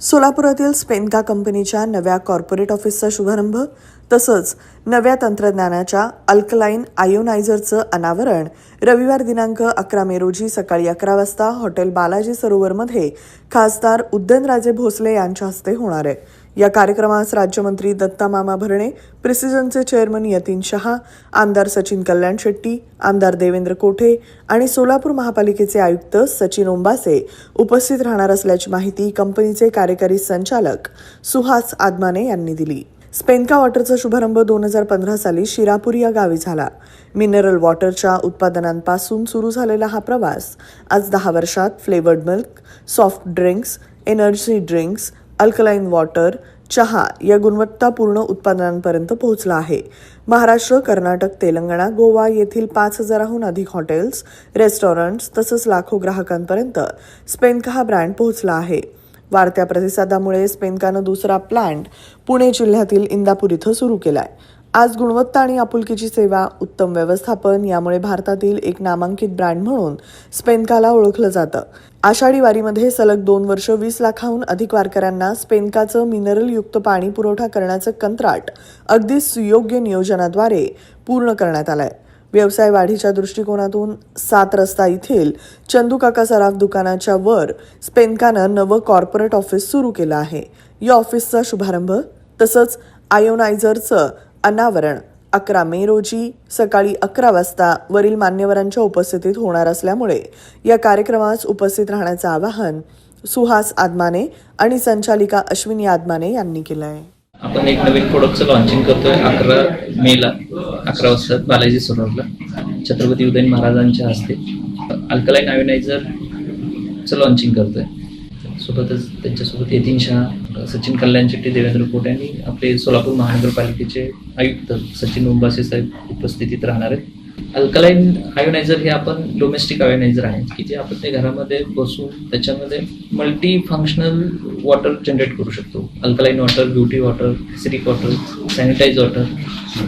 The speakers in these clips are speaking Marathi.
सोलापुरातील स्पेनका कंपनीच्या नव्या कॉर्पोरेट ऑफिसचा शुभारंभ तसंच नव्या तंत्रज्ञानाच्या अल्कलाईन आयोनायझरचं अनावरण रविवार दिनांक अकरा मे रोजी सकाळी अकरा वाजता हॉटेल बालाजी सरोवरमध्ये खासदार उदयनराजे भोसले यांच्या हस्ते होणार आहे. या कार्यक्रमास राज्यमंत्री दत्ता मामा भरणे प्रिसिजनचे चेअरमन यतीन शहा आमदार सचिन कल्याण शेट्टी आमदार देवेंद्र कोठे आणि सोलापूर महापालिकेचे आयुक्त सचिन ओंबासे उपस्थित राहणार असल्याची माहिती कंपनीचे कार्यकारी संचालक सुहास आदमाने यांनी दिली. स्पेनका वॉटरचा शुभारंभ दोन हजार पंधरा साली शिरापूर या गावी झाला. मिनरल वॉटरच्या उत्पादनांपासून सुरू झालेला हा प्रवास आज दहा वर्षात flavoured milk soft drinks energy drinks alkaline water चहा या गुणवत्तापूर्ण उत्पादनांपर्यंत पोहोचला आहे. महाराष्ट्र कर्नाटक तेलंगणा गोवा येथील पाच हजाराहून अधिक हॉटेल्स रेस्टॉरंट्स तसंच लाखो ग्राहकांपर्यंत स्पेनका हा ब्रँड पोहोचला आहे. वाढत्या प्रतिसादामुळे स्पेनकानं दुसरा प्लांट पुणे जिल्ह्यातील इंदापूर इथं सुरू केलाय. आज गुणवत्ता आणि आपुलकीची सेवा उत्तम व्यवस्थापन यामुळे भारतातील एक नामांकित ब्रँड म्हणून स्पेनकाला ओळखलं जातं. आषाढी वारीमध्ये सलग दोन वर्ष वीस लाखाहून अधिक वारकऱ्यांना स्पेनकाचं मिनरलयुक्त पाणी पुरवठा करण्याचं कंत्राट अगदी सुयोग्य नियोजनाद्वारे पूर्ण करण्यात आलंय. व्यवसाय वाढीच्या दृष्टिकोनातून सात रस्ता येथील चंदूकाका सराफ दुकानाच्या वर स्पेनकानं नवं कॉर्पोरेट ऑफिस सुरू केलं आहे. या ऑफिसचा शुभारंभ तसंच आयोनायझरचं अनावरण. अकरा मे रोजी सकाळी अकरा वाजता वरील मान्यवरांच्या उपस्थितीत होणार असल्यामुळे या कार्यक्रमास उपस्थित राहण्याचं आवाहन सुहास आदमाने आणि संचालिका अश्विनी आदमाने यांनी केलं आहे आपण एक नवीन प्रोडक्टचं लॉन्चिंग करतोय अकरा मेला अकरा वाजता बालाजी सरोवरला. छत्रपती उदयन महाराजांच्या हस्ते. अल्कलाईन आयोनायझरचं लॉन्चिंग करतोय. सोबतच त्यांच्यासोबत यतीन शहा सचिन कल्याण शेट्टी देवेंद्र कोटे आणि आपले सोलापूर महानगरपालिकेचे आयुक्त सचिन उंबासे साहेब उपस्थितीत राहणार आहेत. अल्कलाईन आयोनायझर हे आपण डोमेस्टिक आयोनायझर आहे की जे आपण ते घरामध्ये बसून त्याच्यामध्ये मल्टी फंक्शनल वॉटर जनरेट करू शकतो. Alkaline water beauty water सिरिक water sanitise water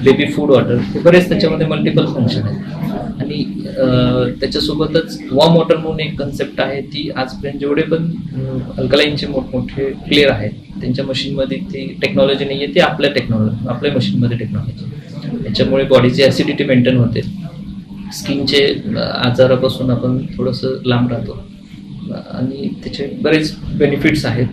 baby food water हे बरेच त्याच्यामध्ये मल्टिपल फंक्शन आहेत. आणि त्याच्यासोबतच वॉर्म वॉटर म्हणून एक कन्सेप्ट आहे ती आजपर्यंत जेवढे पण अल्कलाईनचे मोठमोठे क्लिअर आहेत त्यांच्या मशीनमध्ये ती टेक्नॉलॉजी नाही आहे ती आपल्या टेक्नॉलॉजी आपल्या मशीनमध्ये टेक्नॉलॉजी याच्यामुळे बॉडीची ॲसिडिटी मेंटेन होते. स्किनचे आजारापासून आपण थोडंसं लांब राहतो. आणि त्याचे बरेच बेनिफिट्स आहेत.